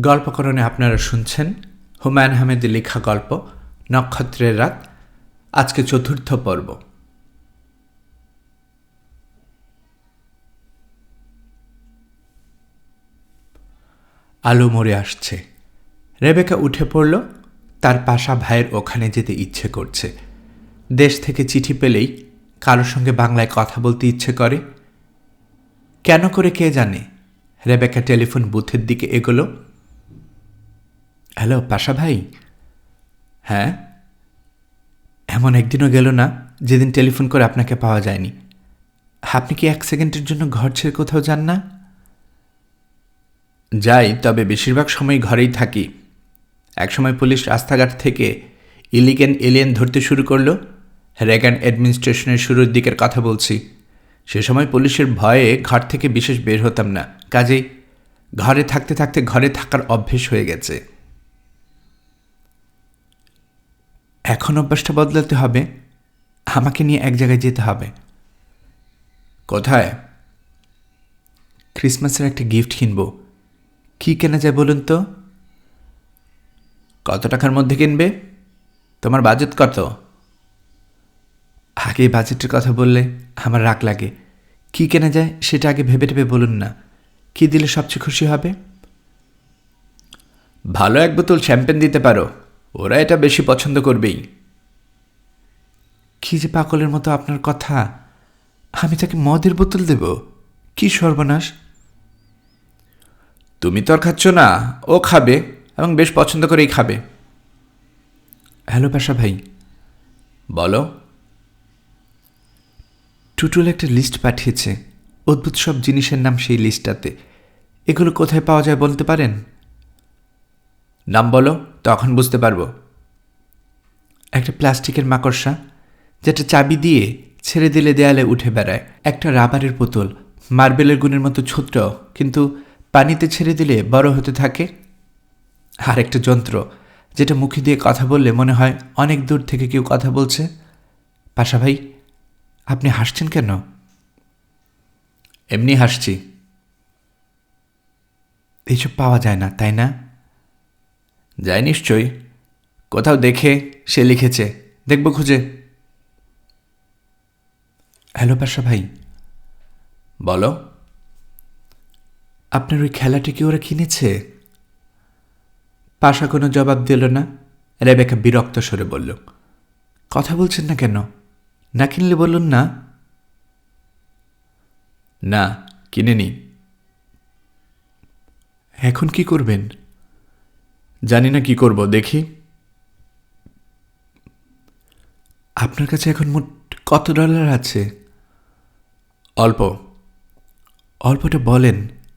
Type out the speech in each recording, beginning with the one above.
গল্পকরণে আপনারা শুনছেন হুমায়ুন আহমেদের লেখা গল্প, নক্ষত্রের রাত, আজকে চতুর্থ পর্ব। আলো মরে আসছে। রেবেকা উঠে পড়ল, তার পাশা ভাইয়ের ওখানে যেতে ইচ্ছে করছে। দেশ থেকে চিঠি পেলেই কারোর সঙ্গে বাংলায় কথা বলতে ইচ্ছে করে। কেন করে কে জানে? রেবেকা টেলিফোন বুথের দিকে এগোলো হ্যালো, পাশা ভাই? হ্যাঁ? এমন একদিনও গেল না যেদিন টেলিফোন করে আপনাকে পাওয়া যায়নি। আপনি কি এক সেকেন্ডের জন্য ঘর ছেড়ে কোথাও যান না? যাই, তবে বেশিরভাগ সময় ঘরেই থাকি। একসময় পুলিশ রাস্তাঘাট থেকে ইলিগেন এলিয়েন ধরতে শুরু করল। রেগান অ্যাডমিনিস্ট্রেশনের শুরুর দিকের কথা বলছি। সে সময় পুলিশের ভয়ে ঘর থেকে বিশেষ বের হতাম না। কাজেই ঘরে থাকতে থাকতে ঘরে থাকার অভ্যেস হয়ে গেছে। এখন অভ্যাসটা বদলাতে হবে। আমাকে নিয়ে এক জায়গায় যেতে হবে। কোথায়? ক্রিসমাসের একটা গিফট কিনবো। কী কেনা যায় বলুন তো? কত টাকার মধ্যে কিনবে? তোমার বাজেট কত? আগে বাজেটের কথা বললে আমার রাগ লাগে। কি কেনা যায় সেটা আগে ভেবে টেবে বলুন না। কি দিলে সবচেয়ে খুশি হবে? ভালো এক বোতল শ্যাম্পেন দিতে পারো। ওরা এটা বেশি পছন্দ করবেই। কি যে পাগলের মতো আপনার কথা। আমি তাকে মদের বোতল দেব। কি সর্বনাশ। তুমি তো আর খাচ্ছ না, ও খাবে এবং বেশ পছন্দ করেই খাবে। হ্যালো পাশা ভাই। বলো। টুটুল একটা লিস্ট পাঠিয়েছে। অদ্ভুত সব জিনিসের নাম সেই লিস্টটাতে। এগুলো কোথায় পাওয়া যায় বলতে পারেন? নাম বলো, তখন বুঝতে পারব। একটা প্লাস্টিকের মাকড়সা, যেটা চাবি দিয়ে ছেড়ে দিলে দেয়ালে উঠে বেড়ায়। একটা রাবারের বোতল, মার্বেলের গুণের মতো ছোট্ট, কিন্তু পানিতে ছেড়ে দিলে বড় হতে থাকে। আর একটা যন্ত্র, যেটা মুখে দিয়ে কথা বললে মনে হয় অনেক দূর থেকে কেউ কথা বলছে। পাশা ভাই, আপনি হাসছেন কেন? এমনি হাসছি। এইসব পাওয়া যায় না, তাই না? যায় নিশ্চয়ই। কোথাও দেখে সে লিখেছে। দেখব খুঁজে। হ্যালো পাশা ভাই। বলো। আপনার ওই খেলাটি কি ওরা কিনেছে? পাশা কোনো জবাব দিল না। রেবেকা বিরক্ত সরে বলল, কথা বলছেন না কেন? না কিনলে বলুন না? না কিনে নি এখন কি করবেন? জানি না কি করব, দেখি। আপনার কাছে এখন মোট কত ডলার আছে? অল্প। অল্পটা বলেন,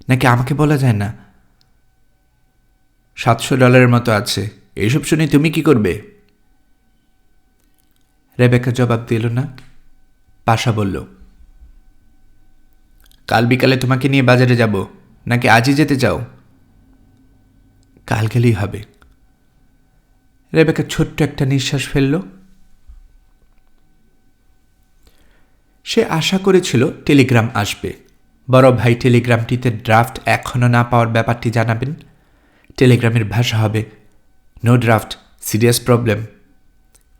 নাকি আমাকে বলা যায় না? সাতশো ডলারের মতো আছে। এইসব শুনে তুমি কি করবে? রেবেকা জবাব দিল না। পাশা বলল, কাল বিকালে তোমাকে নিয়ে বাজারে যাব, নাকি আজই যেতে চাও? কাল গেলেই হবে। রেবেকা ছোট্ট একটা নিঃশ্বাস ফেলল। সে আশা করেছিল টেলিগ্রাম আসবে। বড় ভাই টেলিগ্রামটিতে ড্রাফট এখনও না পাওয়ার ব্যাপারটি জানাবেন। টেলিগ্রামের ভাষা হবে, নো ড্রাফট, সিরিয়াস প্রবলেম।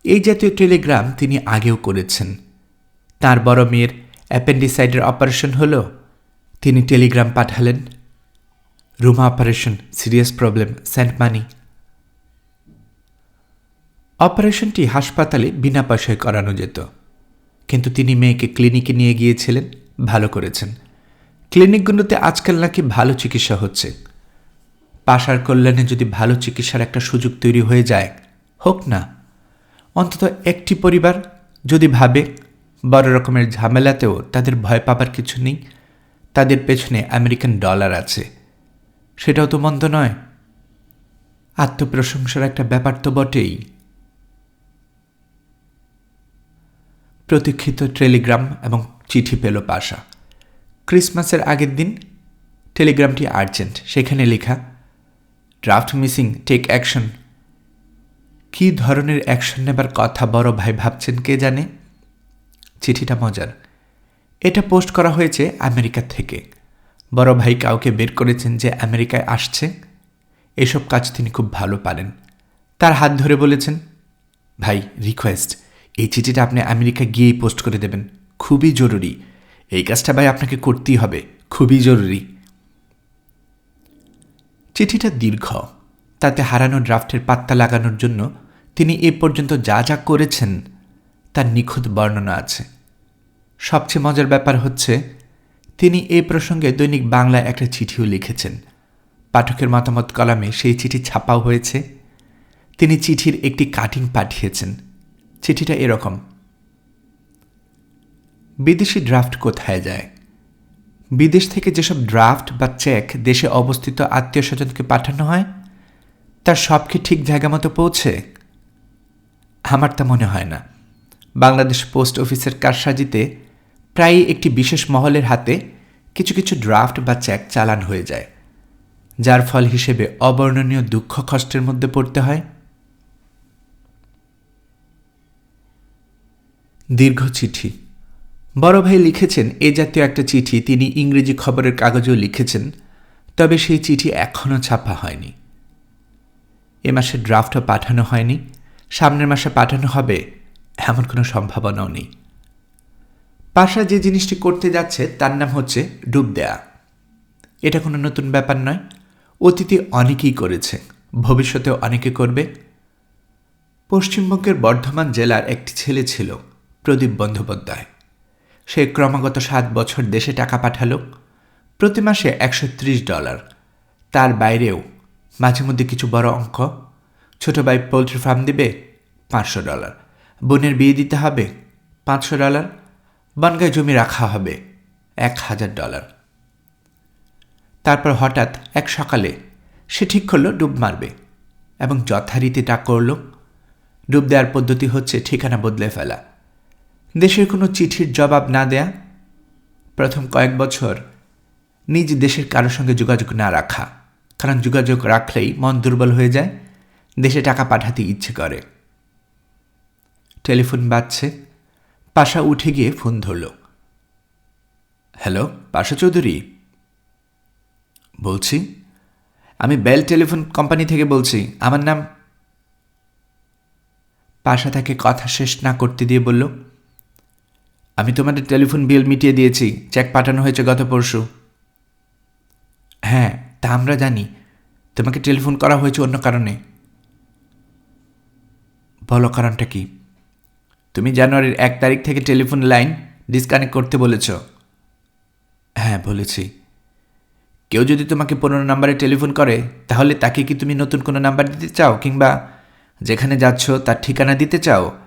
এই জাতীয় টেলিগ্রাম তিনি আগেও করেছেন। তার বড় মেয়ের অ্যাপেন্ডিসাইডের অপারেশন হল। তিনি টেলিগ্রাম পাঠালেন। Ruma operation serious problem sent money অপারেশনটি হাসপাতালে বিনা পয়সায় করানো যেত। কিন্তু তিনি মেয়েকে ক্লিনিকে নিয়ে গিয়েছিলেন, ভালো করেছেন। ক্লিনিকগুলোতে আজকাল নাকি ভালো চিকিৎসা হচ্ছে। পাশার কল্যাণে যদি ভালো চিকিৎসার একটা সুযোগ তৈরি হয়ে যায়, হোক না। অন্তত একটি পরিবার যদি ভাবে, বড় রকমের ঝামেলাতেও তাদের ভয় পাবার কিছু নেই, তাদের পেছনে আমেরিকান ডলার আছে। সেটাও তো মন্দ নয়। আত্মপ্রশংসার একটা ব্যাপার তো বটেই। প্রতীক্ষিত টেলিগ্রাম এবং চিঠি পেল পাশা। ক্রিসমাসের আগের দিন টেলিগ্রামটি আর্জেন্ট, সেখানে লেখা, ড্রাফট মিসিং, টেক অ্যাকশন। কী ধরনের অ্যাকশন নেবার কথা বড় ভাই ভাবছেন কে জানে? চিঠিটা মজার। এটা পোস্ট করা হয়েছে আমেরিকা থেকে। বড় ভাই কাউকে বের করেছেন যে আমেরিকায় আসছে? এসব কাজ তিনি খুব ভালো পারেন। তার হাত ধরে বলেছেন, ভাই রিকোয়েস্ট এই চিঠিটা আপনি আমেরিকা গিয়েই পোস্ট করে দেবেন। খুবই জরুরি। এই কাজটা ভাই আপনাকে করতেই হবে। খুবই জরুরি। চিঠিটা দীর্ঘ। তাতে হারানো ড্রাফটের পাত্তা লাগানোর জন্য তিনি এ পর্যন্ত যা যা করেছেন, তার নিখুঁত বর্ণনা আছে। সবচেয়ে মজার ব্যাপার হচ্ছে তিনি এ প্রসঙ্গে দৈনিক বাংলায় একটা চিঠিও লিখেছেন। পাঠকের মতামত কলামে সেই চিঠি ছাপাও হয়েছে। তিনি চিঠির একটি কাটিং পাঠিয়েছেন। চিঠিটা এরকম। বিদেশি ড্রাফট কোথায় যায়? বিদেশ থেকে যেসব ড্রাফট বা চেক দেশে অবস্থিত আত্মীয় স্বজনকে পাঠানো হয়, তার সব কি ঠিক জায়গা মতো পৌঁছে? আমার তা মনে হয় না। বাংলাদেশ পোস্ট অফিসের কারসাজিতে প্রায়ই একটি বিশেষ মহলের হাতে কিছু কিছু ড্রাফট বা চেক চালান হয়ে যায়, যার ফল হিসেবে অবর্ণনীয় দুঃখ কষ্টের মধ্যে পড়তে হয়। দীর্ঘ চিঠি। বড় ভাই লিখেছেন, এ জাতীয় একটা চিঠি, তিনি ইংরেজি খবরের কাগজেও লিখেছেন, তবে সেই চিঠি এখনও ছাপা হয়নি। এ মাসে ড্রাফটও পাঠানো হয়নি, সামনের মাসে পাঠানো হবে, এমন কোনো সম্ভাবনাও নেই। পাশা যে জিনিসটি করতে যাচ্ছে, তার নাম হচ্ছে ডুব দেয়া। এটা কোনো নতুন ব্যাপার নয়। অতীতে অনেকেই করেছে, ভবিষ্যতেও অনেকে করবে। পশ্চিমবঙ্গের বর্ধমান জেলার একটি ছেলে ছিল, প্রদীপ বন্দ্যোপাধ্যায়। সে ক্রমাগত সাত বছর দেশে টাকা পাঠালো, প্রতি মাসে একশো ত্রিশ ডলার। তার বাইরেও মাঝে মধ্যে কিছু বড় অঙ্ক। ছোট ভাই পোলট্রি ফার্ম দিবে, পাঁচশো ডলার। বোনের বিয়ে দিতে হবে, পাঁচশো ডলার। বনগায় জমি রাখা হবে এক হাজার ডলার। তারপর হঠাৎ এক সকালে সে ঠিক করল ডুব মারবে এবং যথারীতি তা করল। ডুব দেওয়ার পদ্ধতি হচ্ছে ঠিকানা বদলে ফেলা। দেশের কোনো চিঠির জবাব না দেয়া। প্রথম কয়েক বছর নিজ দেশের কারোর সঙ্গে যোগাযোগ না রাখা। কারণ যোগাযোগ রাখলেই মন দুর্বল হয়ে যায়, দেশে টাকা পাঠাতে ইচ্ছে করে। টেলিফোন বাজছে। পাশা উঠে গিয়ে ফোন ধরল। হ্যালো, পাশা চৌধুরী? বলছি, আমি বেল টেলিফোন কোম্পানি থেকে বলছি, আমার নাম পাশা তাকে কথা শেষ না করতে দিয়ে বলল, আমি তোমাদের টেলিফোন বিল মিটিয়ে দিয়েছি, চেক পাঠানো হয়েছে গত পরশু। হ্যাঁ তা আমরা জানি, তোমাকে টেলিফোন করা হয়েছে অন্য কারণে। বলো কারণটা কি? তুমি জানুয়ারির এক তারিখ থেকে টেলিফোন লাইন ডিসকানেক্ট করতে বলেছ। হ্যাঁ বলেছি। কেউ যদি তোমাকে পুরনো নাম্বারে টেলিফোন করে, তাহলে তাকে কি তুমি নতুন কোনো নাম্বার দিতে চাও কিংবা যেখানে যাচ্ছ তার ঠিকানা দিতে চাও?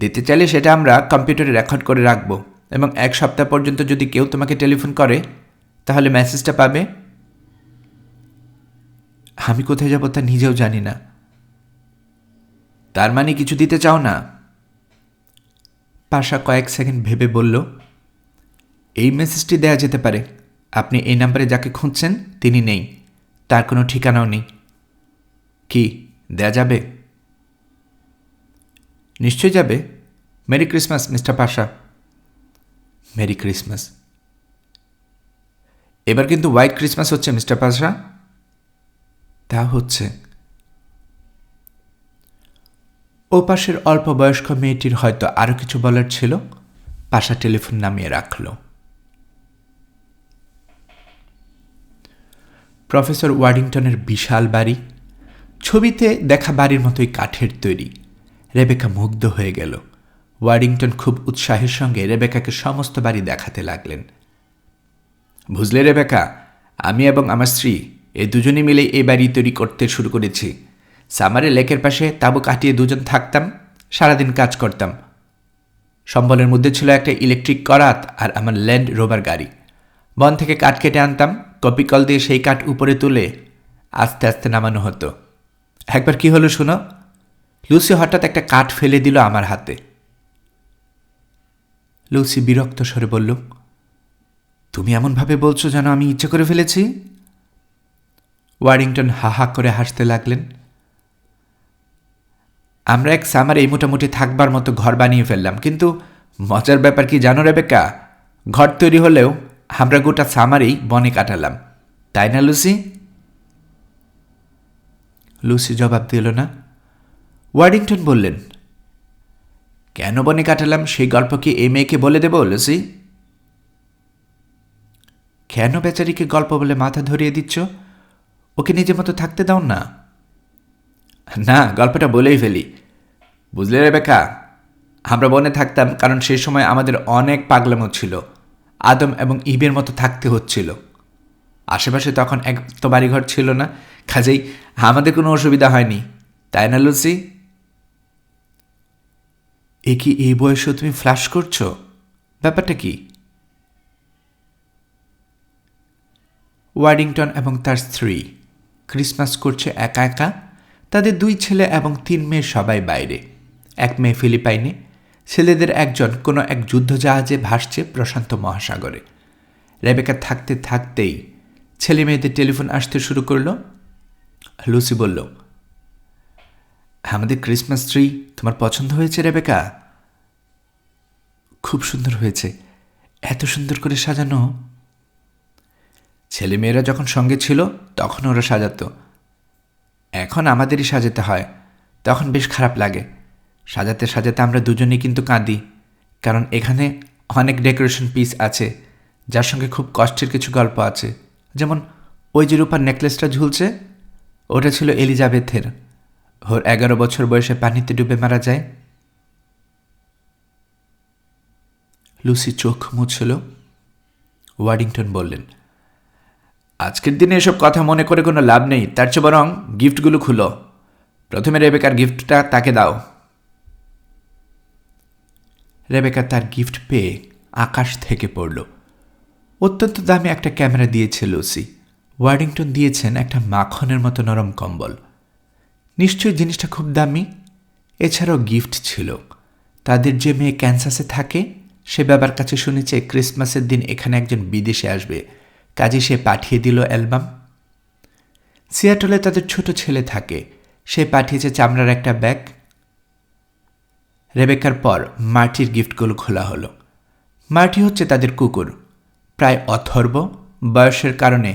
দিতে চাইলে সেটা আমরা কম্পিউটারে রেকর্ড করে রাখব এবং এক সপ্তাহ পর্যন্ত যদি কেউ তোমাকে টেলিফোন করে, তাহলে মেসেজটা পাবে। আমি কোথায় যাব তা নিজেও জানি না। তার মানে কিছু দিতে চাও না? পাশা কয়েক সেকেন্ড ভেবে বলল, এই মেসেজটি দেয়া যেতে পারে। আপনি এই নাম্বারে যাকে খুঁজছেন, তিনি নেই। তার কোনো ঠিকানাও নেই। কি, দেয়া যাবে? নিশ্চয় যাবে। Merry Christmas, mister Pasha. Merry Christmas. এবার কিন্তু হোয়াইট ক্রিসমাস হচ্ছে, মিস্টার পাশা। তা হচ্ছে ও পাশের অল্প বয়স্ক মেয়েটির হয়তো আরও কিছু বলার ছিল, পাশা টেলিফোন নামিয়ে রাখল। প্রফেসর ওয়ার্ডিংটনের বিশাল বাড়ি, ছবিতে দেখা বাড়ির মতোই কাঠের তৈরি। রেবেকা মুগ্ধ হয়ে গেল। ওয়ার্ডিংটন খুব উৎসাহের সঙ্গে রেবেকাকে সমস্ত বাড়ি দেখাতে লাগলেন। বুঝলে রেবেকা, আমি এবং আমার স্ত্রী, এ দুজনে মিলেই এই বাড়ি তৈরি করতে শুরু করেছি। সামারে লেকের পাশে তাবু কাটিয়ে দুজন থাকতাম, সারাদিন কাজ করতাম। সম্বলের মধ্যে ছিল একটা ইলেকট্রিক করাত আর আমার ল্যান্ড রোভার গাড়ি। বন থেকে কাঠ কেটে আনতাম, কপি কল দিয়ে সেই কাঠ উপরে তুলে আস্তে আস্তে নামানো হতো। একবার কি হলো শুনো? লুসি হঠাৎ একটা কাঠ ফেলে দিল আমার হাতে। লুসি বিরক্ত স্বরে বলল, তুমি এমনভাবে বলছো যেন আমি ইচ্ছে করে ফেলেছি? ওয়ারিংটন হা হা করে হাসতে লাগলেন। আমরা এক সামার মোটামুটি থাকবার মতো ঘর বানিয়ে ফেললাম। কিন্তু মজার ব্যাপার কি জানো রেবেকা? ঘর তৈরি হলেও আমরা গোটা সামারেই বনে কাটালাম। তাই না, লুসি? লুসি জবাব দিল না। ওয়ার্ডিংটন বললেন, কেন বনে কাটালাম? সেই গল্প কি এ মেয়েকে বলে দেব, লুসি? কেন বেচারিকে গল্প বলে মাথা ধরিয়ে দিচ্ছ? ওকে নিজের মতো থাকতে দাও না। না, গল্পটা বলেই ফেলি। বুঝলে রে বেকা আমরা বনে থাকতাম কারণ সেই সময় আমাদের অনেক পাগলামো ছিল। আদম এবং ইবের মতো থাকতে হচ্ছিল। আশেপাশে তখন এক তো বাড়িঘর ছিল না। কাজেই আমাদের কোনো অসুবিধা হয়নি। তাই না, লুসি? এ কি এই বয়সেও তুমি ফ্ল্যাশ করছ? ব্যাপারটা কি? ওয়ার্ডিংটন এবং তার স্ত্রী ক্রিসমাস করছে একা একা। তাদের দুই ছেলে এবং তিন মেয়ে সবাই বাইরে। এক মেয়ে ফিলিপাইনে, ছেলেদের একজন, কোনো এক যুদ্ধজাহাজে ভাসছে প্রশান্ত মহাসাগরে। রেবেকা থাকতে থাকতেই ছেলে মেয়েদের টেলিফোন আসতে শুরু করল। লুসি বলল, আমাদের ক্রিসমাস ট্রি, তোমার পছন্দ হয়েছে রেবেকা? খুব সুন্দর হয়েছে, এত সুন্দর করে সাজানো। ছেলে মেয়েরা যখন সঙ্গে ছিল, তখন ওরা সাজাতো। এখন আমাদেরই সাজাতে হয়, তখন বেশ খারাপ লাগে। সাজাতে সাজাতে আমরা দুজনেই কিন্তু কাঁদি। কারণ এখানে অনেক ডেকোরেশন পিস আছে, যার সঙ্গে খুব কষ্টের কিছু গল্প আছে। যেমন, ওই যে রূপার নেকলেসটা ঝুলছে, ওটা ছিল এলিজাবেথের। ওর এগারো বছর বয়সে পানিতে ডুবে মারা যায়। লুসি চোখ মুছল। ওয়ার্ডিংটন বললেন, আজকের দিনে এসব কথা মনে করে কোনো লাভ নেই, তার চেয়ে বরং গিফটগুলো খুলো। প্রথমে রেবেকার গিফটটা তাকে দাও। রেবেকা তার গিফট পেয়ে আকাশ থেকে পড়ল। অত্যন্ত দামি একটা ক্যামেরা দিয়েছে লুসি। ওয়ার্ডিংটন দিয়েছেন একটা মাখনের মতো নরম কম্বল। নিশ্চয়ই জিনিসটা খুব দামি। এছাড়াও গিফট ছিল। তাদের যে মেয়ে ক্যান্সাসে থাকে, সে বাবার কাছে শুনেছে ক্রিসমাসের দিন এখানে একজন বিদেশে আসবে। কাজে সে পাঠিয়ে দিল অ্যালবাম। সিয়াটলে তাদের ছোট ছেলে থাকে। সে পাঠিয়েছে চামড়ার একটা ব্যাগ। রেবেকার পর মার্টির গিফটগুলো খোলা হলো। মার্টি হচ্ছে তাদের কুকুর, প্রায় অথর্ব বয়সের কারণে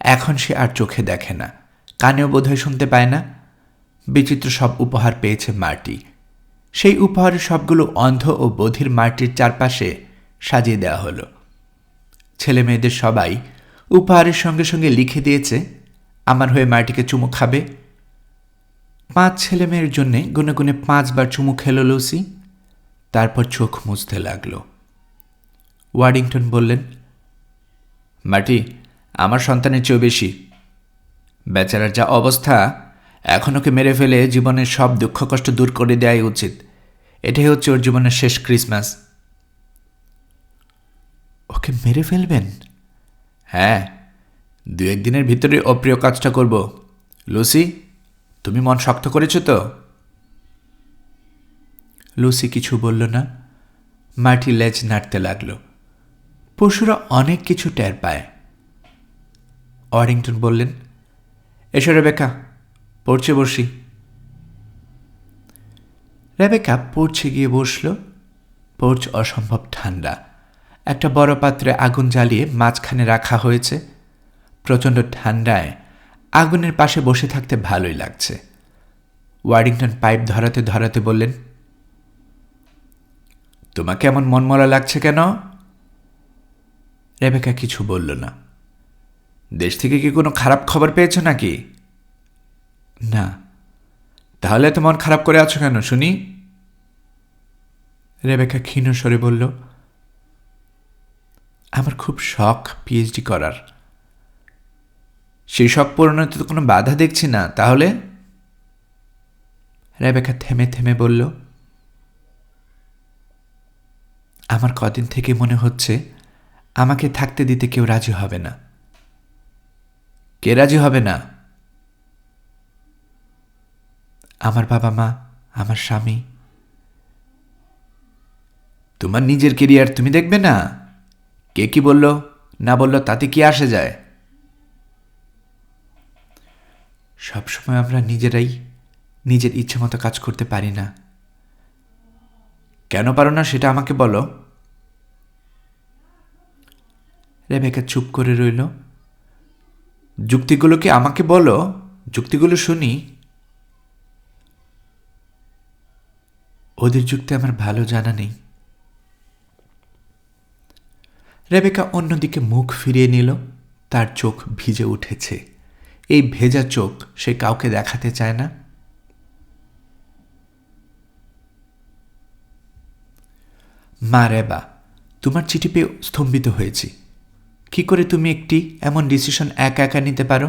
এখন সে আর চোখে দেখে না, কানেও বোধহয় শুনতে পায় না। বিচিত্র সব উপহার পেয়েছে মার্টি। সেই উপহারের সবগুলো অন্ধ ও বধির মার্টির চারপাশে সাজিয়ে দেওয়া হলো। ছেলে মেয়েদের সবাই উপহারের সঙ্গে সঙ্গে লিখে দিয়েছে, আমার হয়ে মার্টিকে চুমু খাবে। পাঁচ ছেলে মেয়ের জন্যে গুনে গুনে পাঁচবার চুমু খেলো লুসি। তারপর চোখ মুছতে লাগল। ওয়ার্ডিংটন বললেন, মাটি, আমার সন্তানের চেয়েও বেশি। বেচারার যা অবস্থা, এখন ওকে মেরে ফেলে জীবনের সব দুঃখ কষ্ট দূর করে দেওয়াই উচিত। এটাই হচ্ছে ওর জীবনের শেষ ক্রিসমাস। ওকে মেরে ফেলবেন? হ্যাঁ দু একদিনের ভিতরে অপ্রিয় কাজটা করব। লুসি তুমি মন শক্ত করেছ তো? লুসি কিছু বলল না। মাটি লেজ নাড়তে লাগল। পশুরা অনেক কিছু টের পায়। অরিংটন বললেন, এসো রেবেকা, পড়ছে বসি। রেবেকা পড়ছে গিয়ে বসল। পড়ছ অসম্ভব ঠান্ডা। একটা বড় পাত্রে আগুন জ্বালিয়ে মাঝখানে রাখা হয়েছে। প্রচণ্ড ঠান্ডায় আগুনের পাশে বসে থাকতে ভালোই লাগছে। ওয়ারিংটন পাইপ ধরাতে ধরাতে বললেন, তোমাকে এমন মনমরা লাগছে কেন? রেবেকা কিছু বলল না। দেশ থেকে কি কোনো খারাপ খবর পেয়েছ নাকি? না। তাহলে তো মন খারাপ করে আছো কেন, শুনি? রেবেকা ক্ষীণ স্বরে বলল, আমার খুব শখ পিএইচডি করার। সেই শখ পূরণে তো কোনো বাধা দেখছি না, তাহলে? রেবেকা থেমে থেমে বলল, আমার কদিন থেকে মনে হচ্ছে আমাকে থাকতে দিতে কেউ রাজি হবে না। কে রাজি হবে না? আমার বাবা মা, আমার স্বামী। তোমার নিজের কেরিয়ার তুমি দেখবে না? কে কি বলল, না বলল তাতে কি আসে যায়? সবসময় আমরা নিজেরাই নিজের ইচ্ছে মতো কাজ করতে পারি না। কেন পারো না সেটা আমাকে বলো। রেবেকা চুপ করে রইল। যুক্তিগুলো কি আমাকে বলো, যুক্তিগুলো শুনি। ওদের যুক্তি আমার ভালো জানা নেই। রেবেকা অন্যদিকে মুখ ফিরিয়ে নিল, তার চোখ ভিজে উঠেছে। এই ভেজা চোখ সে কাউকে দেখাতে চায় না? মা রেবা, তোমার চিঠি পেয়ে স্তম্ভিত হয়েছি। কি করে তুমি একটি এমন ডিসিশন একা একা নিতে পারো?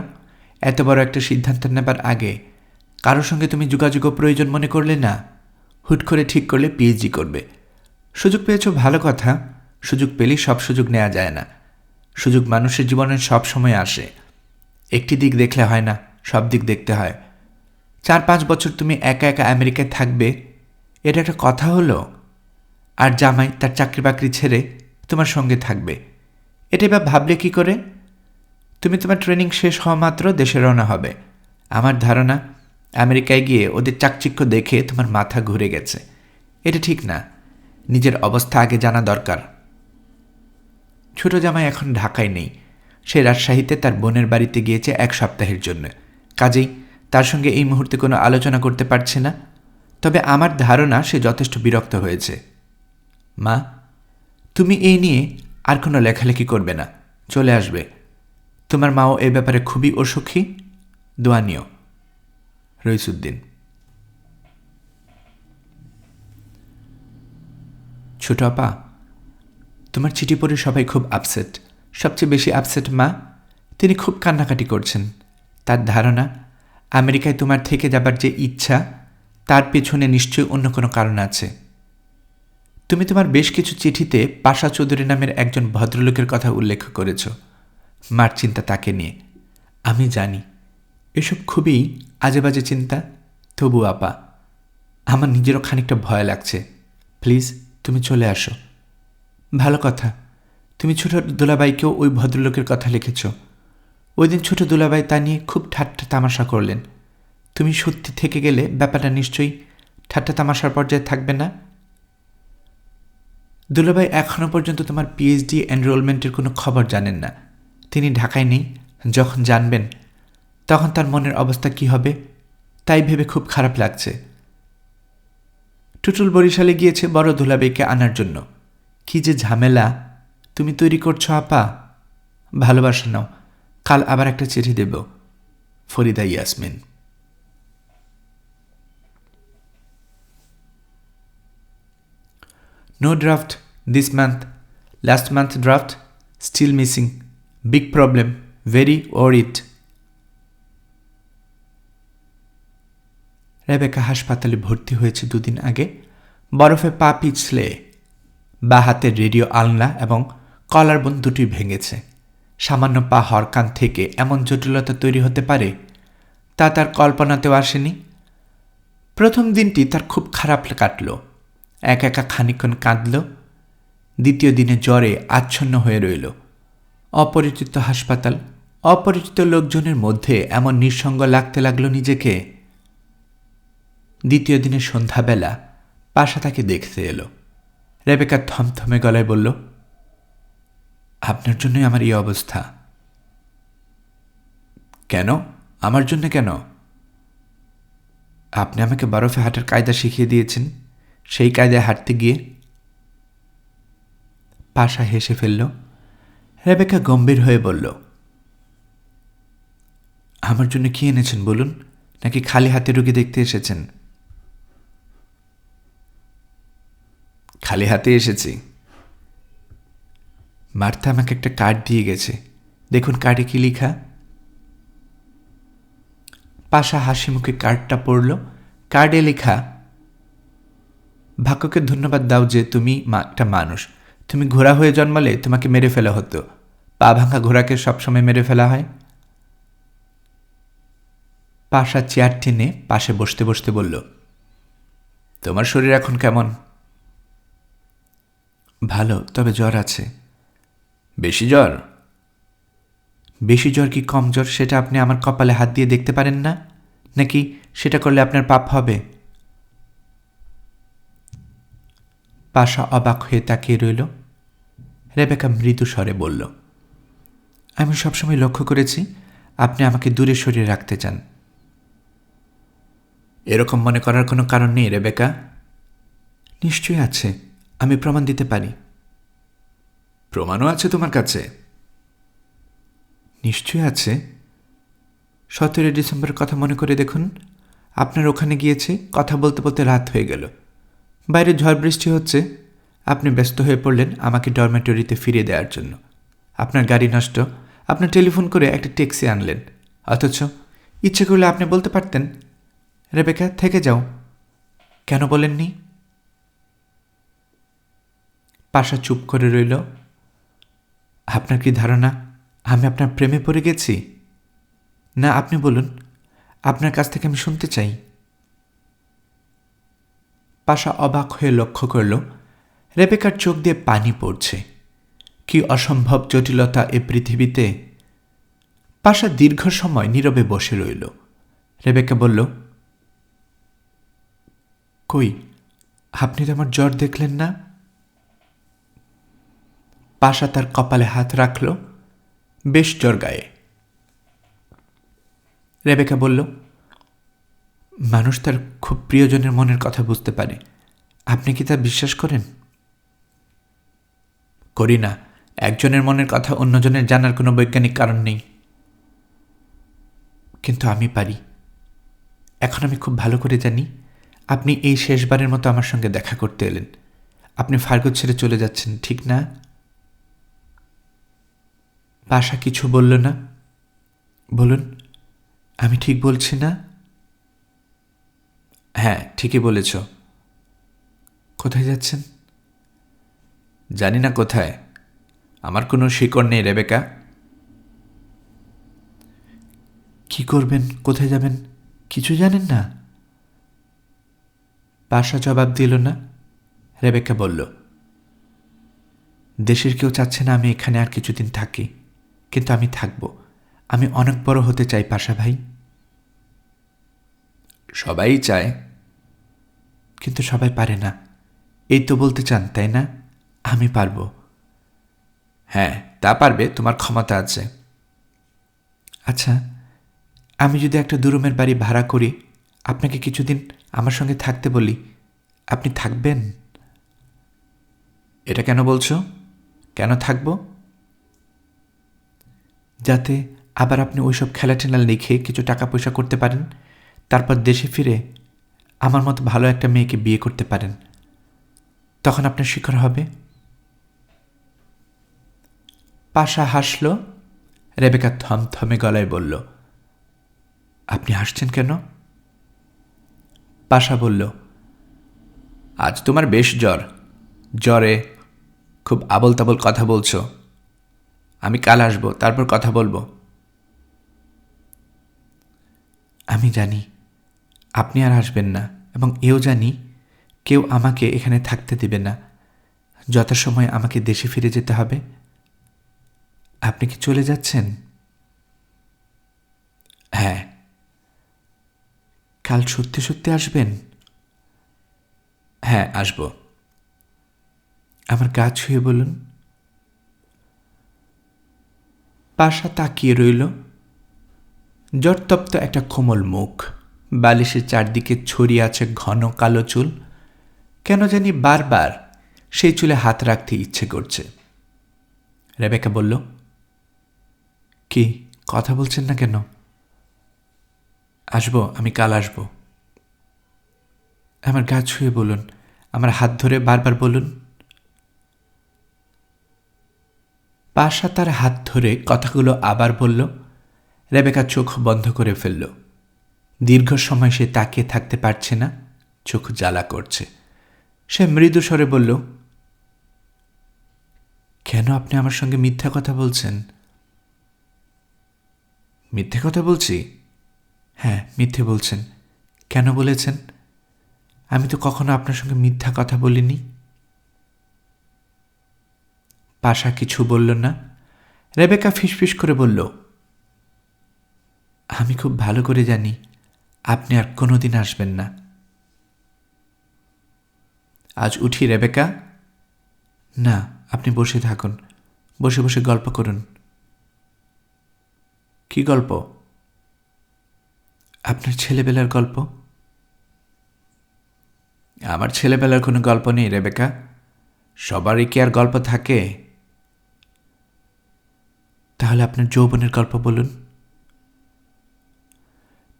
এত বড় একটা সিদ্ধান্ত নেবার আগে কারোর সঙ্গে তুমি যোগাযোগও প্রয়োজন মনে করলে না? হুট করে ঠিক করলে পিএইচডি করবে। সুযোগ পেয়েছ ভালো কথা। সুযোগ পেলেই সব সুযোগ নেওয়া যায় না। সুযোগ মানুষের জীবনে সব সময় আসে। একটি দিক দেখলে হয় না, সব দিক দেখতে হয়। চার পাঁচ বছর তুমি একা একা আমেরিকায় থাকবে, এটা একটা কথা হলো? আর জামাই তার চাকরি বাকরি ছেড়ে তোমার সঙ্গে থাকবে। এটা এবার ভাবলে কি করে? তুমি তোমার ট্রেনিং শেষ হওয়া মাত্র দেশে রওনা হবে। আমার ধারণা, আমেরিকায় গিয়ে ওদের চাকচিক্য দেখে তোমার মাথা ঘুরে গেছে। এটা ঠিক না, নিজের অবস্থা আগে জানা দরকার। ছোট জামাই এখন ঢাকায় নেই সে রাজশাহীতে তার বোনের বাড়িতে গিয়েছে এক সপ্তাহের জন্য। কাজেই তার সঙ্গে এই মুহূর্তে কোনো আলোচনা করতে পারছে না। তবে আমার ধারণা সে যথেষ্ট বিরক্ত হয়েছে। মা, তুমি এই নিয়ে আর কোনো লেখালেখি করবে না। চলে আসবে। তোমার মাও এ ব্যাপারে খুবই অসুখী। দোয়ানীয় রইসুদ্দিন। ছোট আপা, তোমার চিঠি পড়ে সবাই খুব আপসেট সবচেয়ে বেশি আপসেট মা, তিনি খুব কান্নাকাটি করছেন। তার ধারণা, আমেরিকায় তোমার থেকে যাবার যে ইচ্ছা, তার পেছনে নিশ্চয়ই অন্য কোনো কারণ আছে। তুমি তোমার বেশ কিছু চিঠিতে পাশা চৌধুরী নামের একজন ভদ্রলোকের কথা উল্লেখ করেছ। মার চিন্তা তাকে নিয়ে। আমি জানি, এসব খুবই আজে বাজে চিন্তা, তবু আপা, আমার নিজেরও খানিকটা ভয় লাগছে। প্লিজ, তুমি চলে আসো। ভালো কথা। তুমি ছোট দুলাবাইকেও ওই ভদ্রলোকের কথা লিখেছ। ওই দিন ছোট দুলাবাই তা নিয়ে খুব ঠাট্টা তামাশা করলেন। তুমি সত্যি থেকে গেলে ব্যাপারটা নিশ্চয়ই ঠাট্টা তামাশার পর্যায়ে থাকবে না? দুলাভাই এখনও পর্যন্ত তোমার পিএইচডি এনরোলমেন্টের কোনো খবর জানেন না। তিনি ঢাকায় নেই, যখন জানবেন, তখন তার মনের অবস্থা কি হবে, তাই ভেবে খুব খারাপ লাগছে। টুটুল বরিশালে গিয়েছে বড় দুলাবাইকে আনার জন্য। কি যে ঝামেলা। তুমি তৈরি করছ, আপা ভালোবাসা নাও কাল আবার একটা চিঠি দেব Farida Yasmin No draft this month. Last month draft, still missing. Big problem. Very worried. Rebecca হাসপাতালে ভর্তি হয়েছে দুদিন আগে বরফে পা পিছলে বা হাতের রেডিও আলনা এবং কলার বোন দুটি ভেঙেছে। সামান্য পা হরকান থেকে এমন জটিলতা তৈরি হতে পারে, তা তার কল্পনাতেও আসেনি। প্রথম দিনটি তার খুব খারাপ কাটল। এক একা খানিক্ষণ কাঁদল। দ্বিতীয় দিনে জ্বরে আচ্ছন্ন হয়ে রইল। অপরিচিত হাসপাতাল, অপরিচিত লোকজনের মধ্যে এমন নিঃসঙ্গ লাগতে লাগল নিজেকে। দ্বিতীয় দিনে সন্ধ্যাবেলা পাশা তাকে দেখতে এলো। রেবেকা থমথমে গলায় বলল আপনার জন্যই আমার এই অবস্থা। কেন? আমার জন্য কেন? আপনি আমাকে বরফে হাঁটার কায়দা শিখিয়ে দিয়েছেন। সেই কায়দায় হাঁটতে গিয়ে পাশা হেসে ফেলল। রেবেকা গম্ভীর হয়ে বলল, আমার জন্য কি এনেছেন বলুন? নাকি খালি হাতে রুগী দেখতে এসেছেন? খালি হাতে এসেছি। মার্থা আমাকে একটা কার্ড দিয়ে গেছে। দেখুন কার্ডে কি লেখা? পাশা হাসি মুখে কার্ডটা পড়ল। কার্ডে লেখা ভাগ্যকে ধন্যবাদ দাও যে তুমি একটা মানুষ। তুমি ঘোড়া হয়ে জন্মালে তোমাকে মেরে ফেলা হতো। পা ভাঙা ঘোড়াকে সবসময় মেরে ফেলা হয়। পাশা চেয়ার টেনে পাশে বসতে বসতে বলল, তোমার শরীর এখন কেমন? ভালো, তবে জ্বর আছে। বেশি জ্বর? বেশি জ্বর কি কম জ্বর সেটা আপনি আমার কপালে হাত দিয়ে দেখতে পারেন না? নাকি সেটা করলে আপনার পাপ হবে? পাশা অবাক হয়ে তাকিয়ে রইল। রেবেকা মৃদু স্বরে বলল, আমি সবসময় লক্ষ্য করেছি আপনি আমাকে দূরে সরিয়ে রাখতে চান। এরকম মনে করার কোনো কারণ নেই, রেবেকা। নিশ্চয়ই আছে, আমি প্রমাণ দিতে পারি। প্রমাণও আছে তোমার কাছে? নিশ্চয় আছে। সতেরোই ডিসেম্বরের কথা মনে করে দেখুন। আপনার ওখানে গিয়েছে, কথা বলতে বলতে রাত হয়ে গেল। বাইরে ঝড় বৃষ্টি হচ্ছে। আপনি ব্যস্ত হয়ে পড়লেন আমাকে ডরমেটরিতে ফিরিয়ে দেওয়ার জন্য। আপনার গাড়ি নষ্ট। আপনার টেলিফোন করে একটা ট্যাক্সি আনলেন। অথচ ইচ্ছে করলে আপনি বলতে পারতেন, রেবেকা, থেকে যাও। কেন বলেননি? পাশা চুপ করে রইল। আপনার কি ধারণা আমি আপনার প্রেমে পড়ে গেছি? না, আপনি বলুন, আপনার কাছ থেকে আমি শুনতে চাই। পাশা অবাক হয়ে লক্ষ্য করল, রেবেকার চোখ দিয়ে পানি পড়ছে। কি অসম্ভব জটিলতা এ পৃথিবীতে। পাশা দীর্ঘ সময় নীরবে বসে রইল। রেবেকা বলল, কই, আপনি তো আমার জ্বর দেখলেন না? পাশা তার কপালে হাত রাখল, বেশ জ্বর গায়ে। রেবেকা বলল, মানুষ তার খুব প্রিয়জনের মনের কথা বুঝতে পারে। আপনি কি তা বিশ্বাস করেন? করি না। একজনের মনের কথা অন্যজনের জানার কোনো বৈজ্ঞানিক কারণ নেই। কিন্তু আমি পারি। এখন আমি খুব ভালো করে জানি। আপনি এই শেষবারের মতো আমার সঙ্গে দেখা করতে এলেন। আপনি ফার্গো ছেড়ে চলে যাচ্ছেন, ঠিক না? পাশা কিছু বলল না। বলুন, আমি ঠিক বলছি না? হ্যাঁ ঠিকই বলেছ। কোথায় যাচ্ছেন? জানি না কোথায়। আমার কোনো শিকড় নেই, রেবেকা। কি করবেন? কোথায় যাবেন? কিছু জানেন না? পাশা জবাব দিল না। রেবেকা বলল, দেশের কেউ চাচ্ছে না আমি এখানে আর কিছুদিন থাকি। কিন্তু আমি থাকব। আমি অনেক বড় হতে চাই পাশা ভাই। সবাই চায়। কিন্তু সবাই পারে না। এই তো বলতে চান তাই না? আমি পারব। হ্যাঁ তা পারবে তোমার ক্ষমতা আছে। আচ্ছা আমি যদি একটা দুরুমের বাড়ি ভাড়া করি আপনাকে কিছুদিন আমার সঙ্গে থাকতে বলি। আপনি থাকবেন? এটা কেন বলছো? কেন থাকব? যাতে আবার আপনি ওইসব খেলা টেলা লিখে কিছু টাকা পয়সা করতে পারেন, তারপর দেশে ফিরে আমার মতো ভালো একটা মেয়েকে বিয়ে করতে পারেন। তখন আপনার শিখর হবে। পাশা হাসল। রেবেকা থমথমে গলায় বলল, আপনি হাসছেন কেন? পাশা বলল, আজ তোমার বেশ জ্বর। জ্বরে খুব আবল তাবল কথা বলছো। আমি কাল আসব, তারপর কথা বলব। আমি জানি আপনি আর আসবেন না এবং এও জানি কেউ আমাকে এখানে থাকতে দেবে না। যথাসময় আমাকে দেশে ফিরে যেতে হবে। আপনি কি চলে যাচ্ছেন? হ্যাঁ। কাল সত্যি সত্যি আসবেন? হ্যাঁ আসব। আমার গা ছুঁয়ে বলুন। পাশা তাকিয়ে রইল। জটতপ্ত একটা কোমল মুখ, বালিশের চারদিকে ছড়িয়ে আছে ঘন কালো চুল। কেন জানি বারবার সেই চুলে হাত রাখতে ইচ্ছে করছে। রেবেকা বলল, কি, কথা বলছেন না কেন? আসব, আমি কাল আসব। আমার গা ছুঁয়ে বলুন, আমার হাত ধরে বারবার বলুন। পাশা তার হাত ধরে কথাগুলো আবার বলল। রেবেকা চোখ বন্ধ করে ফেলল। দীর্ঘ সময় সে তাকিয়ে থাকতে পারছে না, চোখ জ্বালা করছে। সে মৃদু স্বরে বলল, কেন আপনি আমার সঙ্গে মিথ্যা কথা বলছেন? মিথ্যে কথা বলছি? হ্যাঁ মিথ্যে বলছেন। কেন বলেছেন? আমি তো কখনো আপনার সঙ্গে মিথ্যা কথা বলিনি। পাশা কিছু বলল না। রেবেকা ফিসফিস করে বলল, আমি খুব ভালো করে জানি, আপনি আর কোনোদিন আসবেন না। আজ উঠি, রেবেকা। না, আপনি বসে থাকুন, বসে বসে গল্প করুন। কি গল্প? আপনার ছেলেবেলার গল্প? আমার ছেলেবেলার কোনো গল্প নেই, রেবেকা। সবারই কি আর গল্প থাকে? তাহলে আপনার যৌবনের গল্প বলুন।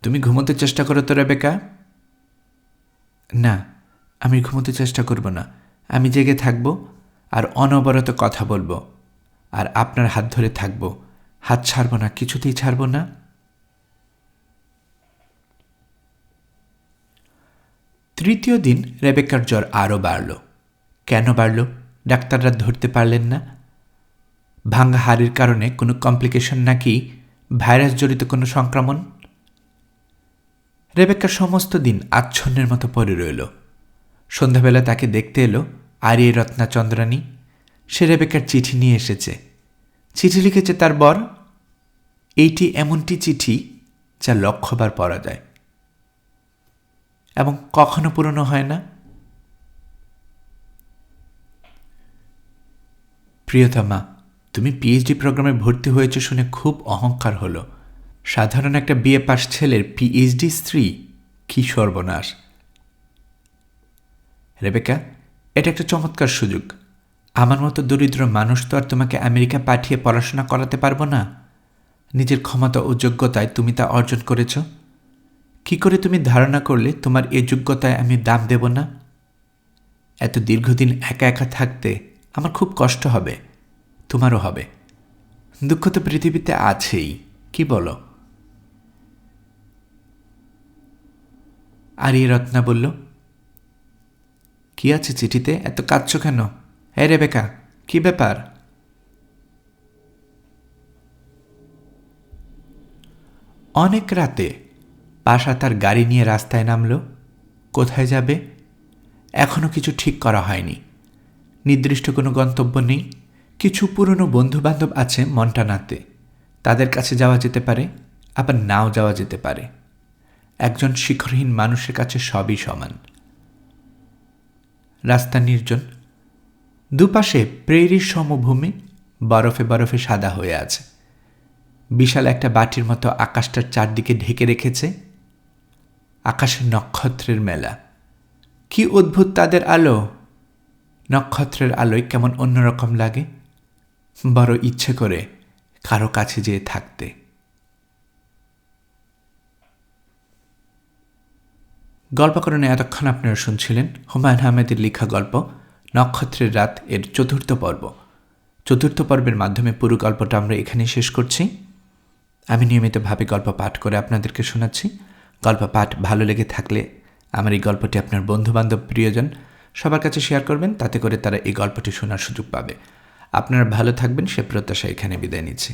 তুমি ঘুমোতে চেষ্টা করো তো, রেবেকা। না, আমি ঘুমোতে চেষ্টা করব না। আমি জেগে থাকব আর অনবরত কথা বলব। আর আপনার হাত ধরে থাকব। হাত ছাড়ব না, কিছুতেই ছাড়ব না। তৃতীয় দিন রেবেকার জ্বর আরও বাড়ল। কেন বাড়ল? ডাক্তাররা ধরতে পারলেন না। ভাঙ্গা হাড়ের কারণে কোনো কমপ্লিকেশন নাকি ভাইরাস জড়িত কোনো সংক্রমণ? রেবেকা সমস্ত দিন আচ্ছন্নের মতো পড়ে রইল। সন্ধ্যাবেলা তাকে দেখতে এলো আরিয়ে রত্না চন্দ্রানী সে রেবেকার চিঠি নিয়ে এসেছে। চিঠি লিখেছে তার বর। এইটি এমনটি চিঠি যা লক্ষ্যবার পড়া যায়। এবং কখনো পুরনো হয় না। প্রিয়তমা তুমি পিএইচডি প্রোগ্রামে ভর্তি হয়েছে শুনে খুব অহংকার হলো। সাধারণ একটা বিএ পাশ ছেলের পিএইচডি স্ত্রী কি সর্বনাশ। রেবেকা এটা একটা চমৎকার সুযোগ। আমার মতো দরিদ্র মানুষ তো আর তোমাকে আমেরিকা পাঠিয়ে পড়াশোনা করাতে পারব না। নিজের ক্ষমতা ও যোগ্যতায় তুমি তা অর্জন করেছ। কি করে তুমি ধারণা করলে তোমার এ যোগ্যতায় আমি দাম দেব না? এত দীর্ঘদিন একা একা থাকতে আমার খুব কষ্ট হবে। তোমারও হবে। দুঃখ তো পৃথিবীতে আছেই, কি বলো? আর এই রত্না বলল, কি আছে চিঠিতে? এত কাঁদছ কেন? হ্যাঁ রে বেকা কি ব্যাপার? অনেক রাতে পাশা তার গাড়ি নিয়ে রাস্তায় নামল, কোথায় যাবে? এখনও কিছু ঠিক করা হয়নি। নির্দিষ্ট কোনো গন্তব্য নেই। কিছু পুরনো বন্ধুবান্ধব আছে মন্টানাতে। তাদের কাছে যাওয়া যেতে পারে, আবার নাও যাওয়া যেতে পারে। একজন শিখরহীন মানুষের কাছে সবই সমান। রাস্তা নির্জন। দুপাশে প্রেরির সমভূমি বরফে বরফে সাদা হয়ে আছে। বিশাল একটা বাটির মতো আকাশটার চারদিকে ঢেকে রেখেছে। আকাশে নক্ষত্রের মেলা। কি অদ্ভুত তাদের আলো! নক্ষত্রের আলোয় কেমন অন্যরকম লাগে। বড় ইচ্ছে করে কারও কাছে যেয়ে থাকতে। গল্পকরণে এতক্ষণ আপনারা শুনছিলেন হুমায়ুন আহমেদের লেখা গল্প নক্ষত্রের রাত এর চতুর্থ পর্ব। চতুর্থ পর্বের মাধ্যমে পুরো গল্পটা আমরা এখানেই শেষ করছি। আমি নিয়মিতভাবে গল্প পাঠ করে আপনাদেরকে শোনাচ্ছি। গল্প পাঠ ভালো লেগে থাকলে আমার এই গল্পটি আপনার বন্ধুবান্ধব, প্রিয়জন সবার কাছে শেয়ার করবেন, তাতে করে তারা এই গল্পটি শোনার সুযোগ পাবে। আপনারা ভালো থাকবেন সে প্রত্যাশা এখানে বিদায় নিচ্ছি।